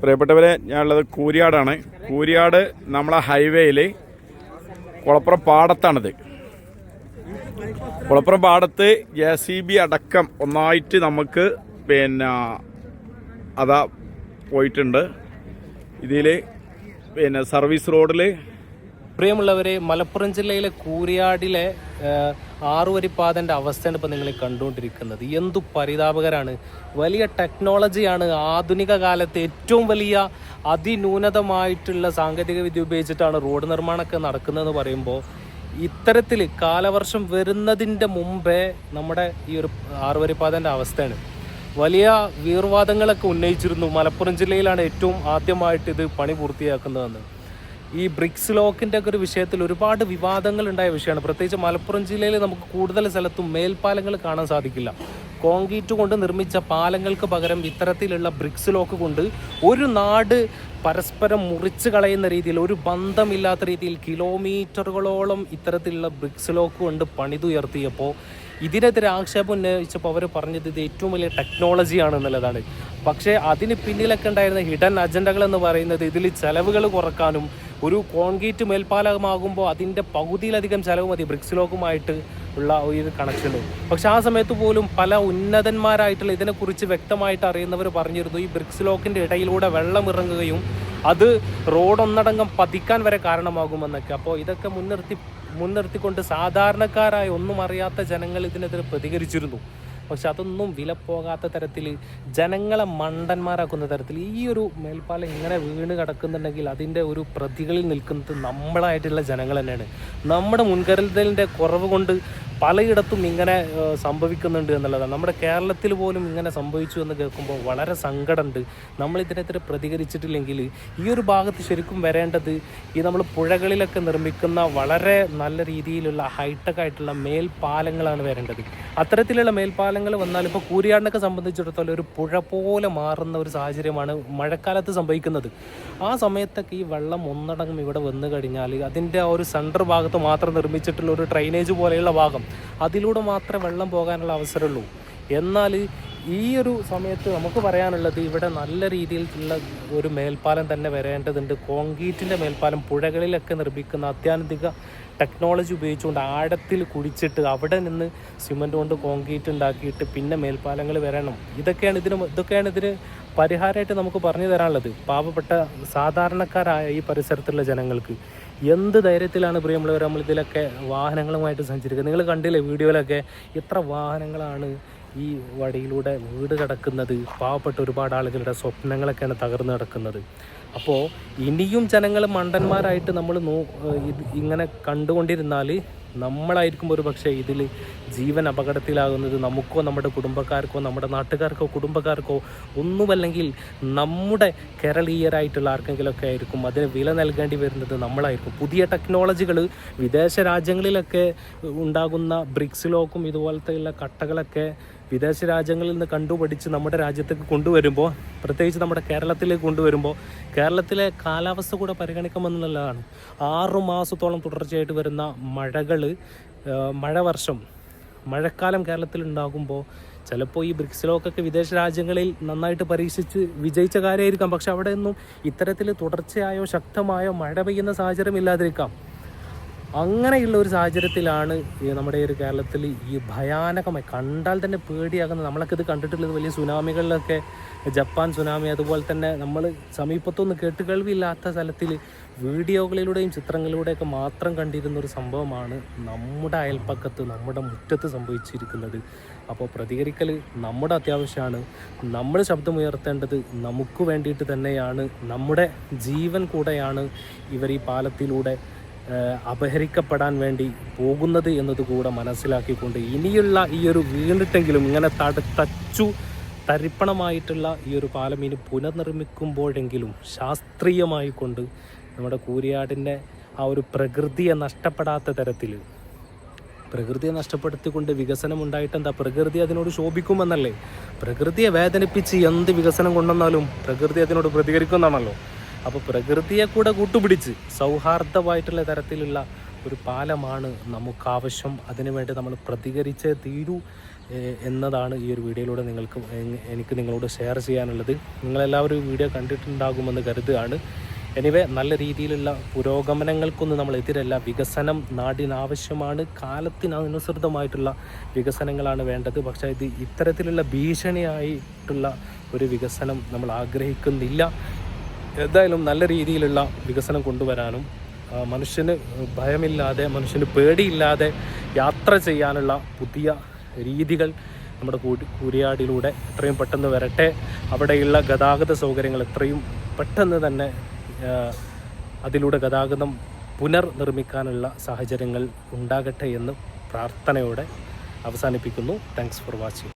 പ്രിയപ്പെട്ടവരെ ഞാനുള്ളത് കൂരിയാടാണ്. കൂരിയാട് നമ്മളെ ഹൈവേയിൽ കുളപ്പുറം പാടത്താണിത്. കുളപ്പുറം പാടത്ത് ജെ സി ബി അടക്കം ഒന്നായിട്ട് നമുക്ക് പിന്നെ അതാ പോയിട്ടുണ്ട്. ഇതിൽ പിന്നെ സർവീസ് റോഡിൽ പ്രിയമുള്ളവരെ മലപ്പുറം ജില്ലയിലെ കൂരിയാടിലെ ആറുവരിപ്പാതന്റെ അവസ്ഥയാണ് ഇപ്പോൾ നിങ്ങൾ കണ്ടുകൊണ്ടിരിക്കുന്നത്. എന്തു പരിതാപകരാണ്. വലിയ ടെക്നോളജിയാണ് ആധുനിക കാലത്ത് ഏറ്റവും വലിയ അതിന്യൂനതമായിട്ടുള്ള സാങ്കേതിക വിദ്യ ഉപയോഗിച്ചിട്ടാണ് റോഡ് നിർമ്മാണമൊക്കെ നടക്കുന്നതെന്ന് പറയുമ്പോൾ ഇത്തരത്തിൽ കാലവർഷം വരുന്നതിന്റെ മുമ്പേ നമ്മുടെ ഈ ഒരു ആറുവരിപ്പാതന്റെ അവസ്ഥയാണ്. വലിയ വീർവാദങ്ങളൊക്കെ ഉന്നയിച്ചിരുന്നു. മലപ്പുറം ജില്ലയിലാണ് ഏറ്റവും ആദ്യമായിട്ട് ഇത് പണി പൂർത്തിയാക്കുന്നതെന്ന്. ഈ ബ്രിക്സ് ലോക്കിന്റെ ഒക്കെ ഒരു വിഷയത്തിൽ ഒരുപാട് വിവാദങ്ങൾ ഉണ്ടായ വിഷയമാണ്. പ്രത്യേകിച്ച് മലപ്പുറം ജില്ലയിൽ നമുക്ക് കൂടുതൽ സ്ഥലത്തും മേൽപ്പാലങ്ങൾ കാണാൻ സാധിക്കില്ല. കോൺക്രീറ്റ് കൊണ്ട് നിർമ്മിച്ച പാലങ്ങൾക്ക് പകരം ഇത്തരത്തിലുള്ള ബ്രിക്സ് ലോക്ക് കൊണ്ട് ഒരു നാട് പരസ്പരം മുറിച്ച് കളയുന്ന രീതിയിൽ ഒരു ബന്ധമില്ലാത്ത രീതിയിൽ കിലോമീറ്ററുകളോളം ഇത്തരത്തിലുള്ള ബ്രിക്സ് ലോക്ക് കൊണ്ട് പണിതുയർത്തിയപ്പോൾ ഇതിനെതിരെ ആക്ഷേപം ഉന്നയിച്ചപ്പോൾ അവർ പറഞ്ഞത് ഇത് ഏറ്റവും വലിയ ടെക്നോളജിയാണ് എന്നുള്ളതാണ് പക്ഷേ അതിന് പിന്നിലൊക്കെ ഉണ്ടായിരുന്ന ഹിഡൻ അജണ്ടകൾ എന്ന് പറയുന്നത് ഇതിൽ ചെലവുകൾ കുറക്കാനും ഒരു കോൺക്രീറ്റ് മേൽപ്പാലമാകുമ്പോൾ അതിന്റെ പകുതിയിലധികം ചെലവ് മതി ബ്രിക്സ് ലോക്കുമായിട്ട് ഉള്ള ഒരു കണക്ഷൻ പക്ഷെ ആ സമയത്ത് പോലും പല ഉന്നതന്മാരായിട്ടുള്ള ഇതിനെക്കുറിച്ച് വ്യക്തമായിട്ട് അറിയുന്നവർ പറഞ്ഞിരുന്നു ഈ ബ്രിക്സ് ലോക്കിന്റെ ഇടയിലൂടെ വെള്ളം ഇറങ്ങുകയും അത് റോഡൊന്നടങ്കം പതിക്കാൻ വരെ കാരണമാകുമെന്നൊക്കെ. അപ്പോൾ ഇതൊക്കെ മുൻനിർത്തി മുൻനിർത്തിക്കൊണ്ട് സാധാരണക്കാരായ ഒന്നും അറിയാത്ത ജനങ്ങൾ ഇതിനെതിരെ പ്രതികരിച്ചിരുന്നു. പക്ഷെ അതൊന്നും വില പോകാത്ത തരത്തിൽ ജനങ്ങളെ മണ്ടന്മാരാക്കുന്ന തരത്തിൽ ഈ ഒരു മേൽപ്പാലം ഇങ്ങനെ വീണ് കിടക്കുന്നുണ്ടെങ്കിൽ അതിന്റെ ഒരു പ്രതികളിൽ നിൽക്കുന്നത് നമ്മളായിട്ടുള്ള ജനങ്ങൾ തന്നെയാണ്. നമ്മുടെ മുൻകരുതലിന്റെ കുറവ് കൊണ്ട് പലയിടത്തും ഇങ്ങനെ സംഭവിക്കുന്നുണ്ട് എന്നുള്ളതാണ്. നമ്മുടെ കേരളത്തിൽ പോലും ഇങ്ങനെ സംഭവിച്ചു എന്ന് കേൾക്കുമ്പോൾ വളരെ സങ്കടമുണ്ട്. നമ്മൾ ഇതിനെതിരെ പ്രതികരിച്ചിട്ടില്ലെങ്കിൽ ഈ ഒരു ഭാഗത്ത് ശരിക്കും വരേണ്ടത് ഈ നമ്മൾ പുഴകളിലൊക്കെ നിർമ്മിക്കുന്ന വളരെ നല്ല രീതിയിലുള്ള ഹൈടെക് ആയിട്ടുള്ള മേൽപ്പാലങ്ങളാണ് വരേണ്ടത്. അത്തരത്തിലുള്ള മേൽപ്പാലങ്ങൾ വന്നാൽ ഇപ്പോൾ കൂരിയാടിനൊക്കെ സംബന്ധിച്ചിടത്തോളം ഒരു പുഴ പോലെ മാറുന്ന ഒരു സാഹചര്യമാണ് മഴക്കാലത്ത് സംഭവിക്കുന്നത്. ആ സമയത്തൊക്കെ ഈ വെള്ളം ഒന്നടങ്കം ഇവിടെ വന്നു കഴിഞ്ഞാൽ അതിന്റെ ആ ഒരു സെന്റർ ഭാഗത്ത് മാത്രം നിർമ്മിച്ചിട്ടുള്ള ഒരു ഡ്രൈനേജ് പോലെയുള്ള ഭാഗം അതിലൂടെ മാത്രമേ വെള്ളം പോകാനുള്ള അവസരമുള്ളൂ. എന്നാൽ ഈ ഒരു സമയത്ത് നമുക്ക് പറയാനുള്ളത് ഇവിടെ നല്ല രീതിയിലുള്ള ഒരു മേൽപ്പാലം തന്നെ വരേണ്ടതുണ്ട്. കോൺക്രീറ്റിന്റെ മേൽപ്പാലം പുഴകളിലൊക്കെ നിർമ്മിക്കുന്ന അത്യാധുനിക ടെക്നോളജി ഉപയോഗിച്ചുകൊണ്ട് ആഴത്തിൽ കുഴിച്ചിട്ട് അവിടെ നിന്ന് സിമന്റ് കൊണ്ട് കോൺക്രീറ്റ് ഉണ്ടാക്കിയിട്ട് പിന്നെ മേൽപ്പാലങ്ങൾ വരണം. ഇതൊക്കെയാണ് ഇതിന് ഇതൊക്കെയാണ് ഇതിന് പരിഹാരമായിട്ട് നമുക്ക് പറഞ്ഞു തരാനുള്ളത്. പാവപ്പെട്ട സാധാരണക്കാരായ ഈ പരിസരത്തുള്ള ജനങ്ങൾക്ക്. എന്ത് ധൈര്യത്തിലാണ് പ്രിയമുള്ളവർ നമ്മൾ ഇതിലൊക്കെ വാഹനങ്ങളുമായിട്ട് സഞ്ചരിക്കുന്നത്? നിങ്ങൾ കണ്ടില്ലേ വീഡിയോയിലൊക്കെ എത്ര വാഹനങ്ങളാണ് ഈ വടിയിലൂടെ വീട് കിടക്കുന്നത്? പാവപ്പെട്ട ഒരുപാട് ആളുകളുടെ സ്വപ്നങ്ങളൊക്കെയാണ് തകർന്നു കിടക്കുന്നത്. അപ്പോൾ ഇനിയും ജനങ്ങൾ മണ്ടന്മാരായിട്ട് നമ്മൾ നോ ഇങ്ങനെ കണ്ടുകൊണ്ടിരുന്നാൽ നമ്മളായിരിക്കും ഒരു പക്ഷേ ഇതിൽ ജീവൻ അപകടത്തിലാകുന്നത് നമുക്കോ നമ്മുടെ കുടുംബക്കാർക്കോ നമ്മുടെ നാട്ടുകാർക്കോ കുടുംബക്കാർക്കോ ഒന്നുമല്ലെങ്കിൽ നമ്മുടെ കേരളീയരായിട്ടുള്ള ആർക്കെങ്കിലുമൊക്കെ ആയിരിക്കും അതിന് വില നൽകേണ്ടി വരുന്നത് നമ്മളായിരിക്കും. പുതിയ ടെക്നോളജികൾ വിദേശ രാജ്യങ്ങളിലൊക്കെ ഉണ്ടാകുന്ന ബ്രിക്സിലോക്കും ഇതുപോലത്തെയുള്ള കട്ടകളൊക്കെ വിദേശ രാജ്യങ്ങളിൽ നിന്ന് കണ്ടുപഠിച്ച് നമ്മുടെ രാജ്യത്തേക്ക് കൊണ്ടുവരുമ്പോൾ പ്രത്യേകിച്ച് നമ്മുടെ കേരളത്തിലേക്ക് കൊണ്ടുവരുമ്പോൾ കേരളത്തിലെ കാലാവസ്ഥ കൂടെ പരിഗണിക്കുമെന്നുള്ളതാണ്. ആറു മാസത്തോളം തുടർച്ചയായിട്ട് വരുന്ന മഴകൾ മഴവർഷം മഴക്കാലം കേരളത്തിൽ ഉണ്ടാകുമ്പോൾ ചിലപ്പോൾ ഈ ബ്രിക്സ് ലോക്കൊക്കെ വിദേശ രാജ്യങ്ങളിൽ നന്നായിട്ട് പരീക്ഷിച്ച് വിജയിച്ച കാര്യമായിരിക്കാം. പക്ഷെ അവിടെ അവിടെയൊന്നും ഇത്തരത്തിൽ തുടർച്ചയായോ ശക്തമായോ മഴ പെയ്യുന്ന സാഹചര്യം ഇല്ലാതിരിക്കാം. അങ്ങനെയുള്ള ഒരു സാഹചര്യത്തിലാണ് നമ്മുടെ ഈ ഒരു കേരളത്തിൽ ഈ ഭയാനകമായി കണ്ടാൽ തന്നെ പേടിയാകുന്ന നമ്മളൊക്കെ ഇത് കണ്ടിട്ടുള്ളത് വലിയ സുനാമികളിലൊക്കെ ജപ്പാൻ സുനാമി അതുപോലെ തന്നെ നമ്മൾ സമീപത്തൊന്നും കേട്ട് കേട്ടുകേൾവിയില്ലാത്ത സ്ഥലത്തിൽ വീഡിയോകളിലൂടെയും ചിത്രങ്ങളിലൂടെയൊക്കെ മാത്രം കണ്ടിരുന്ന ഒരു സംഭവമാണ് നമ്മുടെ അയൽപ്പക്കത്ത് നമ്മുടെ മുറ്റത്ത് സംഭവിച്ചിരിക്കുന്നത്. അപ്പോൾ പ്രതികരിക്കൽ നമ്മുടെ അത്യാവശ്യമാണ്. നമ്മൾ ശബ്ദമുയർത്തേണ്ടത് നമുക്ക് വേണ്ടിയിട്ട് തന്നെയാണ്. നമ്മുടെ ജീവൻ കൂടെയാണ് ഇവർ ഈ പാലത്തിലൂടെ അപഹരിക്കപ്പെടാൻ വേണ്ടി പോകുന്നത് എന്നതുകൂടെ മനസ്സിലാക്കിക്കൊണ്ട് ഇനിയുള്ള ഈ ഒരു വീണിട്ടെങ്കിലും ഇങ്ങനെ തട തച്ചു തരിപ്പണമായിട്ടുള്ള ഈ ഒരു പാലം ഇനി പുനർനിർമ്മിക്കുമ്പോഴെങ്കിലും ശാസ്ത്രീയമായി കൊണ്ട് നമ്മുടെ കൂരിയാടിന്റെ ആ ഒരു പ്രകൃതിയെ നഷ്ടപ്പെടാത്ത തരത്തിൽ പ്രകൃതിയെ നഷ്ടപ്പെടുത്തിക്കൊണ്ട് വികസനം ഉണ്ടായിട്ട് എന്താ? പ്രകൃതി അതിനോട് ശോഭിക്കുമെന്നല്ലേ? പ്രകൃതിയെ വേദനിപ്പിച്ച് എന്ത് വികസനം കൊണ്ടുവന്നാലും പ്രകൃതി അതിനോട് പ്രതികരിക്കുമെന്നാണല്ലോ അപ്പോൾ പ്രകൃതിയെ കൂടെ കൂട്ടുപിടിച്ച് സൗഹാർദ്ദമായിട്ടുള്ള തരത്തിലുള്ള ഒരു പാലമാണ് നമുക്കാവശ്യം. അതിനുവേണ്ടി നമ്മൾ പ്രതികരിച്ചേ തീരൂ എന്നതാണ് ഈ ഒരു വീഡിയോയിലൂടെ നിങ്ങൾക്ക് എനിക്ക് നിങ്ങളോട് ഷെയർ ചെയ്യാനുള്ളത്. നിങ്ങളെല്ലാവരും വീഡിയോ കണ്ടിട്ടുണ്ടാകുമെന്ന് കരുതുകയാണ്. എനിവേ നല്ല രീതിയിലുള്ള പുരോഗമനങ്ങൾക്കൊന്നും നമ്മൾ എതിരല്ല. വികസനം നാടിനാവശ്യമാണ്. കാലത്തിനനുസൃതമായിട്ടുള്ള വികസനങ്ങളാണ് വേണ്ടത്. പക്ഷേ ഇത് ഇത്തരത്തിലുള്ള ഭീഷണിയായിട്ടുള്ള ഒരു വികസനം നമ്മൾ ആഗ്രഹിക്കുന്നില്ല. എന്തായാലും നല്ല രീതിയിലുള്ള വികസനം കൊണ്ടുവരാനും മനുഷ്യന് ഭയമില്ലാതെ മനുഷ്യന് പേടിയില്ലാതെ യാത്ര ചെയ്യാനുള്ള പുതിയ രീതികൾ നമ്മുടെ കൂരിയാടിലൂടെ എത്രയും പെട്ടെന്ന് വരട്ടെ. അവിടെയുള്ള ഗതാഗത സൗകര്യങ്ങൾ എത്രയും പെട്ടെന്ന് തന്നെ അതിലൂടെ ഗതാഗതം പുനർനിർമ്മിക്കാനുള്ള സാഹചര്യങ്ങൾ ഉണ്ടാകട്ടെ എന്ന് പ്രാർത്ഥനയോടെ അവസാനിപ്പിക്കുന്നു. Thanks for watching